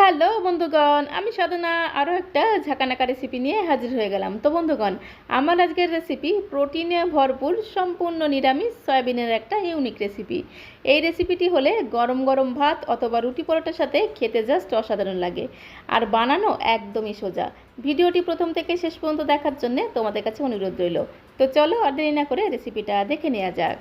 Hello বন্ধুগণ, আমি সাধনা আরও একটা ঝাঁকানাকা রেসিপি নিয়ে হাজির হয়ে গেলাম। তো বন্ধুগণ, আমার আজকের রেসিপি প্রোটিনে ভরপুর, সম্পূর্ণ নিরামিষ সয়াবিনের একটা ইউনিক রেসিপি এই রেসিপিটি হলে গরম গরম ভাত অথবা রুটি পরোটার সাথে খেতে জাস্ট অসাধারণ লাগে। আর বানানো একদমই সোজা। ভিডিওটি প্রথম থেকে শেষ পর্যন্ত দেখার জন্য তোমাদের কাছে অনুরোধ রইল। তো চলো আর দেরি না করে রেসিপিটা দেখে নেওয়া যাক।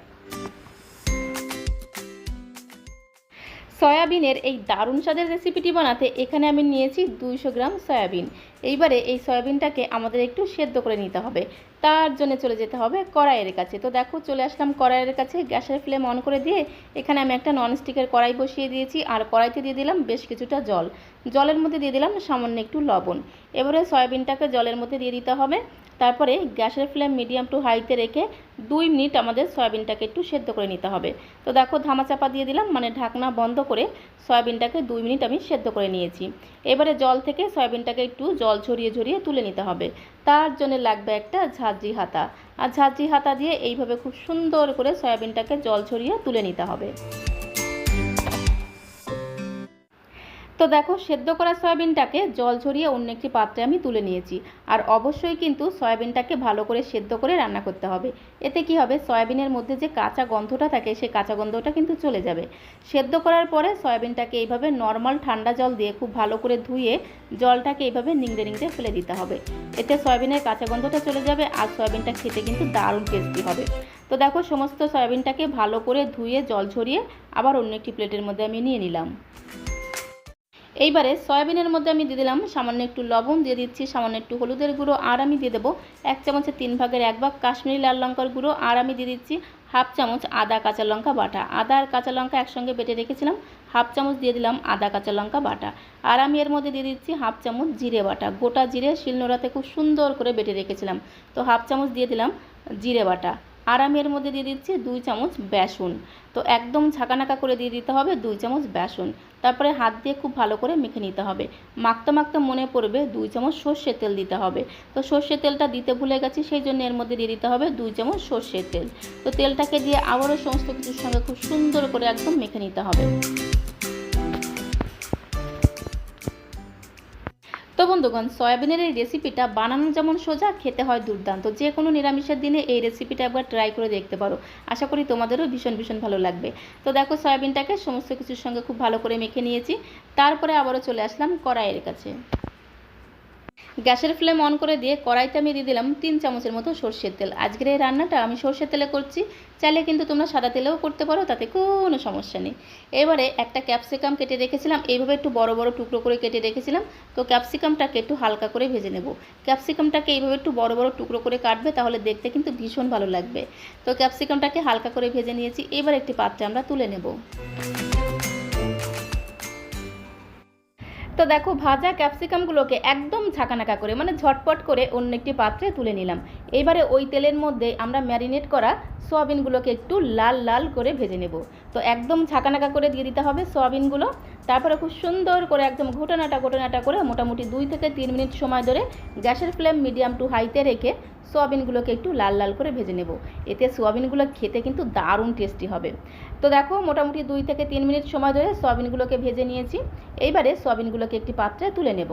সয়াবিনের এই দারুণ স্বাদের রেসিপিটি বানাতে এখানে আমি নিয়েছি দুইশো গ্রাম সয়াবিন। এইবারে এই সয়াবিনটাকে আমাদের একটু সেদ্ধ করে নিতে হবে। তার জন্য চলে যেতে হবে কড়াইয়ের কাছে। তো দেখো, চলে আসলাম কড়াইয়ের কাছে। গ্যাসের ফ্লেম অন করে দিয়ে এখানে আমি একটা ননস্টিকের কড়াই বসিয়ে দিয়েছি আর কড়াইতে দিয়ে দিলাম বেশ কিছুটা জল। জলের মধ্যে দিয়ে দিলাম সামান্য একটু লবণ। এবারে সয়াবিনটাকে জলের মধ্যে দিয়ে দিতে হবে। তারপরে গ্যাসের ফ্লেম মিডিয়াম টু হাইতে রেখে দুই মিনিট আমাদের সয়াবিনটাকে একটু সেদ্ধ করে নিতে হবে। তো দেখো, ধামাচাপা দিয়ে দিলাম মানে ঢাকনা বন্ধ করে সয়াবিনটাকে দুই মিনিট আমি সেদ্ধ করে নিয়েছি। এবারে জল থেকে সয়াবিনটাকে একটু জল ঝরিয়ে ঝরিয়ে তুলে নিতে হবে। তার জন্য লাগবে একটা ঝাঁঝরি হাতা। আর ঝাঁঝরি হাতা দিয়ে এইভাবে খুব সুন্দর করে সয়াবিনটাকে জল ছড়িয়ে তুলে নিতে হবে। তো দেখো, সেদ্ধ করা সয়াবিনটাকে জল ঝরিয়ে অন্য একটি পাত্রে আমি তুলে নিয়েছি। আর অবশ্যই কিন্তু সয়াবিনটাকে ভালো করে সেদ্ধ করে রান্না করতে হবে। এতে কি হবে, সয়াবিনের মধ্যে যে কাঁচা গন্ধটা থাকে, সেই কাঁচা গন্ধটা কিন্তু চলে যাবে। সেদ্ধ করার পরে সয়াবিনটাকে এইভাবে নর্মাল ঠান্ডা জল দিয়ে খুব ভালো করে ধুয়ে জলটাকে এইভাবে নিংড়ে নিংড়ে ফেলে দিতে হবে। এতে সয়াবিনের কাঁচা গন্ধটা চলে যাবে আর সয়াবিনটা খেতে কিন্তু দারুণ টেস্টি হবে। তো দেখো, সমস্ত সয়াবিনটাকে ভালো করে ধুয়ে জল ঝরিয়ে আবার অন্য একটি প্লেটের মধ্যে আমি নিয়ে নিলাম। এইবারে সয়াবিনের মধ্যে আমি দিয়ে দিলাম সামান্য একটু লবণ, দিয়ে দিচ্ছি সামান্য একটু হলুদের গুঁড়ো, আর আমি দিয়ে দেবো এক চামচের তিন ভাগের এক ভাগ কাশ্মীরি লাল লঙ্কার গুঁড়ো, আর আমি দিয়ে দিচ্ছি হাফ চামচ আদা কাঁচা লঙ্কা বাটা। আদা আর কাঁচা লঙ্কা একসঙ্গে বেটে রেখেছিলাম, হাফ চামচ দিয়ে দিলাম আদা কাঁচা লঙ্কা বাটা। আর আমি এর মধ্যে দিয়ে দিচ্ছি হাফ চামচ জিরে বাটা। গোটা জিরে শিলনোড়াতে খুব সুন্দর করে বেটে রেখেছিলাম। তো হাফ চামচ দিয়ে দিলাম জিরে বাটা। আর আমি এর মধ্যে দিয়ে দিচ্ছি দুই চামচ বেসন। তো একদম ঝাঁকানাকা করে দিয়ে দিতে হবে দুই চামচ বেসন। তারপরে হাত দিয়ে খুব ভালো করে মেখে নিতে হবে। মাখতে মাখতে মনে পড়বে দুই চামচ সর্ষের তেল দিতে হবে। তো সর্ষের তেলটা দিতে ভুলে গেছি, সেই জন্য এর মধ্যে দিয়ে দিতে হবে দুই চামচ সর্ষের তেল। তো তেলটাকে দিয়ে আবারও সমস্ত কিছুর সঙ্গে খুব সুন্দর করে একদম মেখে নিতে হবে। তো বন্ধুগণ, সয়াবিনের এই রেসিপিটা বানানো যেমন সোজা, খেতে হয় দুর্দান্ত। যে কোনো নিরামিষের দিনে এই রেসিপিটা একবার ট্রাই করে দেখতে পারো। আশা করি তোমাদেরও ভীষণ ভীষণ ভালো লাগবে। তো দেখো, সয়াবিনটাকে সমস্ত কিছুর সঙ্গে খুব ভালো করে মেখে নিয়েছি। তারপরে আবারও চলে আসলাম কড়াইয়ের কাছে। গ্যাসের ফ্লেম অন করে দিয়ে কড়াইতে আমি দিয়ে দিলাম তিন চামচের মতো সর্ষের তেল। আজকের এই রান্নাটা আমি সর্ষের তেলে করছি। চাইলে কিন্তু তোমরা সাদা তেলেও করতে পারো, তাতে কোনো সমস্যা নেই। এবারে একটা ক্যাপসিকাম কেটে রেখেছিলাম। এইভাবে একটু বড় বড় টুকরো করে কেটে রেখেছিলাম। তো ক্যাপসিকামটাকে একটু হালকা করে ভেজে নেব। ক্যাপসিকামটাকে এইভাবে একটু বড় বড় টুকরো করে কাটবে, তাহলে দেখতে কিন্তু ভীষণ ভালো লাগবে। তো ক্যাপসিকামটাকে হালকা করে ভেজে নিয়েছি। এবার একটি পাত্রে আমরা তুলে নেব। তো দেখো, ভাজা ক্যাপসিকামগুলোকে একদম ঝাঁকানাকা করে মানে ঝটপট করে অন্য একটি পাত্রে তুলে নিলাম। এবারে ওই তেলের মধ্যে আমরা ম্যারিনেট করা সোয়াবিনগুলোকে একটু লাল লাল করে ভেজে নেব। তো একদম ঝাঁকানাকা করে দিয়ে দিতে হবে সোয়াবিনগুলো। তারপরে খুব সুন্দর করে একদম ঘটনাটা ঘটনাটা করে মোটামুটি দুই থেকে তিন মিনিট সময় ধরে গ্যাসের ফ্লেম মিডিয়াম টু হাইতে রেখে সোয়াবিনগুলোকে একটু লাল লাল করে ভেজে নেব। এতে সোয়াবিনগুলো খেতে কিন্তু দারুণ টেস্টি হবে। তো দেখো মোটামুটি দুই থেকে তিন মিনিট সময় ধরে সোয়াবিনগুলোকে ভেজে নিয়েছি। এইবারে সোয়াবিনগুলোকে একটি পাত্রে তুলে নেব।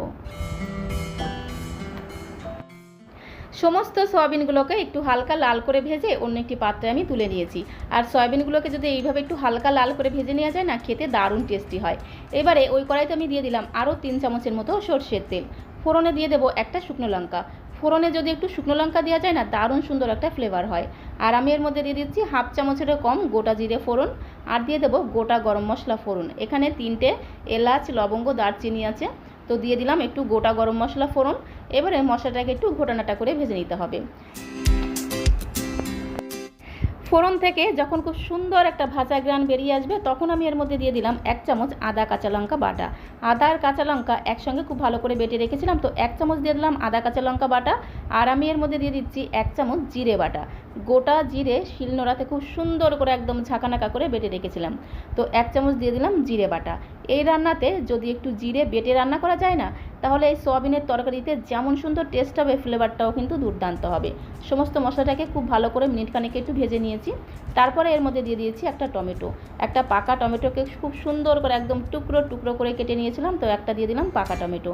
সমস্ত সয়াবিনগুলোকে একটু হালকা লাল করে ভেজে অন্য একটি পাত্রে আমি তুলে নিয়েছি। আর সয়াবিনগুলোকে যদি এইভাবে একটু হালকা লাল করে ভেজে নেওয়া যায় না, খেতে দারুণ টেস্টি হয়। এবারে ওই কড়াইতে আমি দিয়ে দিলাম আরও তিন চামচের মতো সর্ষের তেল। ফোড়নে দিয়ে দেবো একটা শুকনো লঙ্কা। ফোড়নে যদি একটু শুকনো লঙ্কা দেওয়া যায় না, দারুণ সুন্দর একটা ফ্লেভার হয়। আর আমি এর মধ্যে দিয়ে দিচ্ছি হাফ চামচেরও কম গোটা জিরে ফোড়ন। আর দিয়ে দেবো গোটা গরম মশলা ফোড়ন। এখানে তিনটে এলাচ, লবঙ্গ, দারচিনি আছে। তো দিয়ে দিলাম একটু গোটা গরম মশলা ফোড়ন। এবারে মশলাটাকে একটু ঘোটানাটা করে ভেজে নিতে হবে। ফোড়ন থেকে যখন খুব সুন্দর একটা ভাজা গ্রান বেরিয়ে আসবে, তখন আমি এর মধ্যে দিয়ে দিলাম এক চামচ আদা কাঁচা লঙ্কা বাটা। আদা আর কাঁচা লঙ্কা একসঙ্গে খুব ভালো করে বেটে রেখেছিলাম, তো এক চামচ দিয়ে দিলাম আদা কাঁচা লঙ্কা বাটা, আর আমি এর মধ্যে দিয়ে দিচ্ছি এক চামচ জিরে বাটা। গোটা জিরে শিলনোড়াতে খুব সুন্দর করে একদম ঝাঁকানাকা করে বেটে রেখেছিলাম। তো এক চামচ দিয়ে দিলাম জিরে বাটা। এই রান্নাতে যদি একটু জিরে বেটে রান্না করা যায় না, তাহলে এই সোয়াবিনের তরকারিতে যেমন সুন্দর টেস্ট হবে ফ্লেভারটাও কিন্তু দুর্দান্ত হবে। সমস্ত মশলাটাকে খুব ভালো করে মিনিট খানেক একটু ভেজে নিয়েছি। তারপরে এর মধ্যে দিয়ে দিয়েছি একটা টমেটো। একটা পাকা টমেটোকে খুব সুন্দর করে একদম টুকরো টুকরো করে কেটে নিয়েছিলাম, তো একটা দিয়ে দিলাম পাকা টমেটো।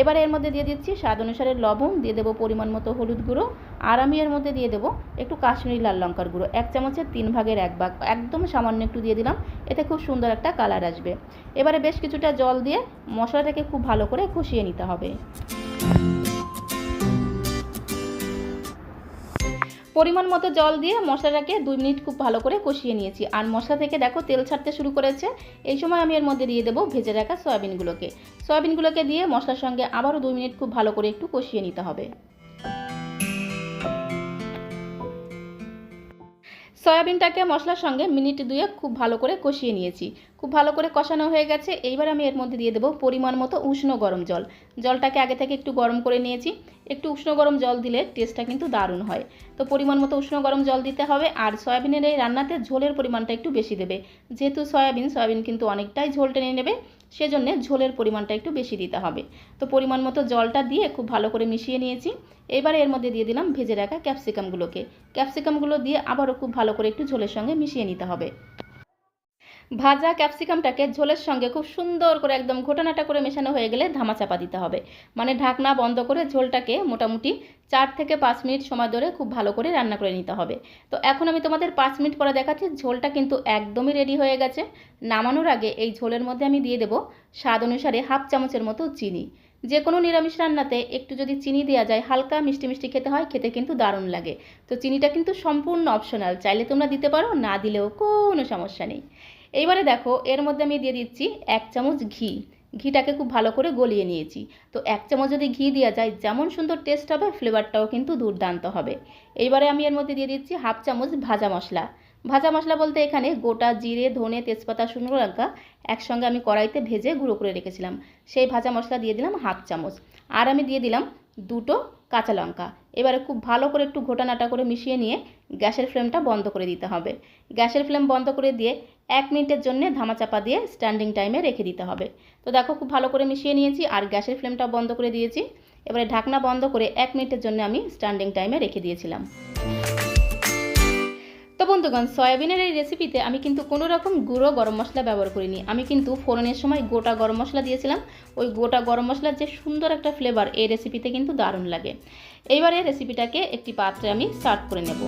এবার এর মধ্যে দিয়ে দিচ্ছি স্বাদ অনুসারে লবণ, দিয়ে দেবো পরিমাণ মতো হলুদ গুঁড়ো, আর আমি এর মধ্যে দিয়ে দেবো একটু কাশ্মীরি লাল লঙ্কার গুঁড়ো। এক চামচের তিন ভাগের এক ভাগ। একদম সামান্য একটু দিয়ে দিলাম। এতে খুব সুন্দর একটা কালার আসবে। এবারে বেশ কিছুটা জল দিয়ে মশলাটাকে খুব ভালো করে কষিয়ে নিতে হবে। পরিমাণ মতো জল দিয়ে মশলাটাকে দুই মিনিট খুব ভালো করে কষিয়ে নিয়েছি। আর মশলা থেকে দেখো তেল ছাড়তে শুরু করেছে। এই সময় আমি এর মধ্যে দিয়ে দেবো ভেজে রাখা সয়াবিনগুলোকে। সয়াবিনগুলোকে দিয়ে মশলার সঙ্গে আবারও দুই মিনিট খুব ভালো করে একটু কষিয়ে নিতে হবে। সয়াবিনটাকে মশলার সঙ্গে মিনিট দুয়ে খুব ভালো করে কষিয়ে নিয়েছি। খুব ভালো করে কষানো হয়ে গেছে। এইবার আমি এর মধ্যে দিয়ে দেবো পরিমাণ মতো উষ্ণ গরম জল। জলটাকে আগে থেকে একটু গরম করে নিয়েছি। একটু উষ্ণ গরম জল দিলে টেস্টটা কিন্তু দারুণ হয়। তো পরিমাণ মতো উষ্ণ গরম জল দিতে হবে, আর সয়াবিনের এই রান্নাতে ঝোলের পরিমাণটা একটু বেশি দেবে। যেহেতু সয়াবিন সয়াবিন কিন্তু অনেকটাই ঝোল টেনে নেবে, সেজন্য ঝোলের পরিমাণটা একটু বেশি দিতে হবে। তো পরিমাণ মতো জলটা দিয়ে খুব ভালো করে মিশিয়ে নিয়েছি। এবারে এর মধ্যে দিয়ে দিলাম ভেজে রাখা ক্যাপসিকামগুলোকে। ক্যাপসিকামগুলো দিয়ে আবারও খুব ভালো করে একটু ঝোলের সঙ্গে মিশিয়ে নিতে হবে। ভাজা ক্যাপসিকামটাকে ঝোলের সঙ্গে খুব সুন্দর করে একদম ঘোটানাটা করে মেশানো হয়ে গেলে ধামা চাপা দিতে হবে। মানে ঢাকনা বন্ধ করে ঝোলটাকে মোটামুটি চার থেকে পাঁচ মিনিট সময় ধরে খুব ভালো করে রান্না করে নিতে হবে। তো এখন আমি তোমাদের পাঁচ মিনিট পরে দেখাচ্ছি, ঝোলটা কিন্তু একদমই রেডি হয়ে গেছে। নামানোর আগে এই ঝোলের মধ্যে আমি দিয়ে দেবো স্বাদ অনুসারে হাফ চামচের মতো চিনি। যে কোনো নিরামিষ রান্নাতে একটু যদি চিনি দেওয়া যায়, হালকা মিষ্টি মিষ্টি খেতে হয়, খেতে কিন্তু দারুণ লাগে। তো চিনিটা কিন্তু সম্পূর্ণ অপশনাল চাইলে তোমরা দিতে পারো, না দিলেও কোনো সমস্যা নেই। এইবারে দেখো, এর মধ্যে আমি দিয়ে দিচ্ছি এক চামচ ঘি। ঘিটাকে খুব ভালো করে গলিয়ে নিয়েছি। তো এক চামচ যদি ঘি দেওয়া যায়, যেমন সুন্দর টেস্ট হবে ফ্লেভারটাও কিন্তু দুর্দান্ত হবে। এইবারে আমি এর মধ্যে দিয়ে দিচ্ছি হাফ চামচ ভাজা মশলা। ভাজা মশলা বলতে এখানে গোটা জিরে, ধনে, তেজপাতা, শুকনো লঙ্কা একসঙ্গে আমি কড়াইতে ভেজে গুঁড়ো করে রেখেছিলাম। সেই ভাজা মশলা দিয়ে দিলাম হাফ চামচ। আর আমি দিয়ে দিলাম দুটো কাঁচা লঙ্কা। এবারে খুব ভালো করে একটু ঘোটানাটা করে মিশিয়ে নিয়ে গ্যাসের ফ্লেমটা বন্ধ করে দিতে হবে। গ্যাসের ফ্লেম বন্ধ করে দিয়ে এক মিনিটের জন্য ধামাচাপা দিয়ে স্ট্যান্ডিং টাইমে রেখে দিতে হবে। তো দেখো খুব ভালো করে মিশিয়ে নিয়েছি আর গ্যাসের ফ্লেমটা বন্ধ করে দিয়েছি। এবারে ঢাকনা বন্ধ করে এক মিনিটের জন্য আমি স্ট্যান্ডিং টাইমে রেখে দিয়েছিলাম। বন্ধুগণ, সয়াবিনের এই রেসিপিতে আমি কিন্তু কোনো রকম গুঁড়ো গরম মশলা ব্যবহার করিনি। আমি কিন্তু ফোড়নের সময় গোটা গরম মশলা দিয়েছিলাম। ওই গোটা গরম মশলার যে সুন্দর একটা ফ্লেভার এই রেসিপিতে কিন্তু দারুণ লাগে। এইবারে রেসিপিটাকে একটি পাত্রে আমি স্টার্ট করে নেব।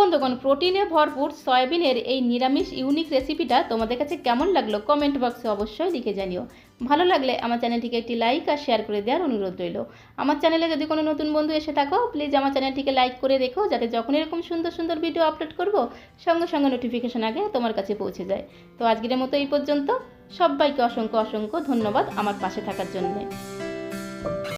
বন্ধুগণ, প্রোটিনে ভরপুর সয়াবিনের এই নিরামিষ ইউনিক রেসিপিটা তোমাদের কাছে কেমন লাগল কমেন্ট বক্সে অবশ্যই লিখে জানিও। ভালো লাগলে আমার চ্যানেলটিকে একটি লাইক আর শেয়ার করে দেওয়ার অনুরোধ রইল। আমার চ্যানেলে যদি কোনো নতুন বন্ধু এসে থাকো প্লিজ আমার চ্যানেলটিকে লাইক করে দেখো যাতে যখন এরকম সুন্দর সুন্দর ভিডিও আপলোড করব, সঙ্গে সঙ্গে নোটিফিকেশন আগে তোমার কাছে পৌঁছে যায়। তো আজকের মতো এই পর্যন্ত। সবাইকে অসংখ্য অসংখ্য ধন্যবাদ আমার পাশে থাকার জন্যে।